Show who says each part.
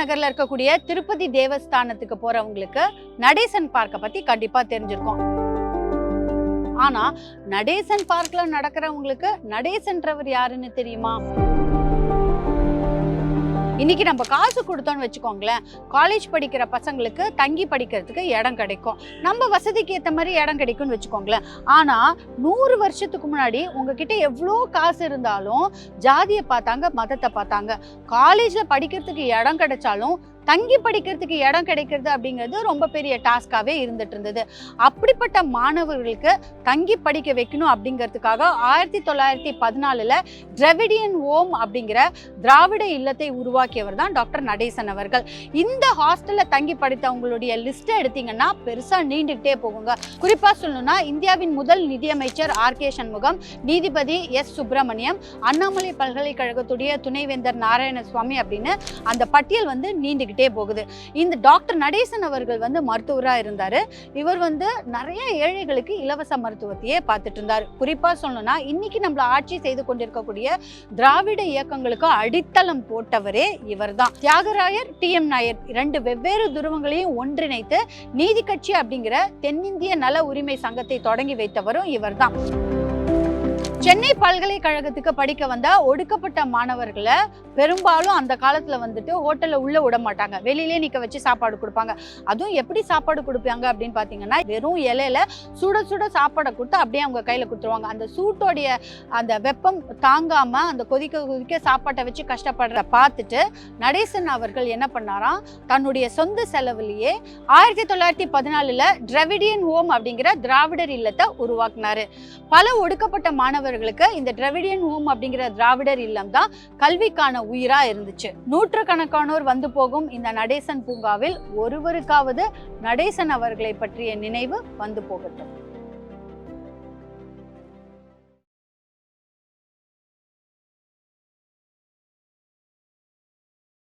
Speaker 1: நகர்ல இருக்கக்கூடிய திருப்பதி தேவஸ்தானத்துக்கு போறவங்களுக்கு நடேசன் பார்க்க பத்தி கண்டிப்பா தெரிஞ்சிருக்கும். ஆனா நடேசன் பார்க்ல நடக்கிறவங்களுக்கு நடேசன்றவர் யாருன்னு தெரியுமா? இன்னைக்கு நம்ம காசு கொடுத்தோம்னு வச்சுக்கோங்களேன் காலேஜ் படிக்கிற பசங்களுக்கு தங்கி படிக்கிறதுக்கு இடம் கிடைக்கும். நம்ம வசதிக்கு ஏற்ற மாதிரி இடம் கிடைக்கும்னு வச்சுக்கோங்களேன். ஆனால் நூறு வருஷத்துக்கு முன்னாடி உங்ககிட்ட எவ்வளோ காசு இருந்தாலும் ஜாதியை பார்த்தாங்க மதத்தை பார்த்தாங்க. காலேஜில் படிக்கிறதுக்கு இடம் கிடைச்சாலும் தங்கி படிக்கிறதுக்கு இடம் கிடைக்கிறது அப்படிங்கிறது ரொம்ப பெரிய டாஸ்காகவே இருந்துட்டு இருந்தது. அப்படிப்பட்ட மாணவர்களுக்கு தங்கி படிக்க வைக்கணும் அப்படிங்கிறதுக்காக ஆயிரத்தி தொள்ளாயிரத்தி பதினாலில் திராவிடியன் ஓம் அப்படிங்கிற திராவிட இல்லத்தை உருவாக்கியவர் தான் டாக்டர் நடேசன் அவர்கள். இந்த ஹாஸ்டலில் தங்கி படித்தவங்களுடைய லிஸ்ட்டை எடுத்தீங்கன்னா பெருசாக நீண்டுகிட்டே போகுங்க. குறிப்பாக சொல்லணும்னா இந்தியாவின் முதல் நிதியமைச்சர் ஆர் கே சண்முகம் நீதிபதி எஸ் சுப்பிரமணியம் அண்ணாமலை பல்கலைக்கழகத்துடைய துணைவேந்தர் நாராயணசுவாமி அப்படின்னு அந்த பட்டியல் வந்து நீண்டுகிட்டு போகுது. இந்த டாக்டர் நடேசன் அவர்கள் வந்து மருத்துவராக இருந்தார். இவர் வந்து நிறைய ஏழைகளுக்கு இலவச மருத்துவத்தையே பார்த்துட்டு இருந்தார் குறிப்பாக சொல்லணும்னா இன்னைக்கு நம்மள ஆட்சி செய்து கொண்டிருக்கக்கூடிய திராவிட இயக்கங்களுக்கு அடித்தளம் போட்டவரே இவர்தான். தியாகராயர் டி எம் நாயர் இரண்டு வெவ்வேறு துருவங்களையும் ஒன்றிணைத்து நீதி கட்சி அப்படிங்கிற தென்னிந்திய நல உரிமை சங்கத்தை தொடங்கி வைத்தவரும் இவர்தான். சென்னை பல்கலைக்கழகத்துக்கு படிக்க வந்த ஒடுக்கப்பட்ட மாணவர்களை பெரும்பாலும் அந்த காலத்துல வந்துட்டு ஹோட்டல்ல உள்ள விட மாட்டாங்க. வெளியிலே நிக்க வச்சு சாப்பாடு கொடுப்பாங்க. அதுவும் எப்படி சாப்பாடு கொடுப்பாங்க அப்படின்னு பாத்தீங்கன்னா வெறும் இலையில சுட சுட சாப்பாடை கொடுத்து அப்படியே அவங்க கையில கொடுத்துருவாங்க. அந்த சூட்டோடைய அந்த வெப்பம் தாங்காம அந்த கொதிக்க கொதிக்க சாப்பாட்டை வச்சு கஷ்டப்படுற பார்த்துட்டு நடேசன் அவர்கள் என்ன பண்ணாராம்? தன்னுடைய சொந்த செலவுலயே ஆயிரத்தி தொள்ளாயிரத்தி பதினாலுல டிராவிடியன் ஹோம் அப்படிங்கிற திராவிடர் இல்லத்தை உருவாக்குனாரு. பல ஒடுக்கப்பட்ட மாணவர்கள் மாணவர்களுக்கு இந்த டிரவிடியன் ஹோம் அப்படிங்கிற திராவிடர் இல்லம் தான் கல்விக்கான உயிரா இருந்துச்சு. நூற்றுக்கணக்கானோர் வந்து போகும் இந்த நடேசன் பூங்காவில் ஒருவருக்காவது நடேசன் அவர்களை பற்றிய நினைவு வந்து போகட்டும்.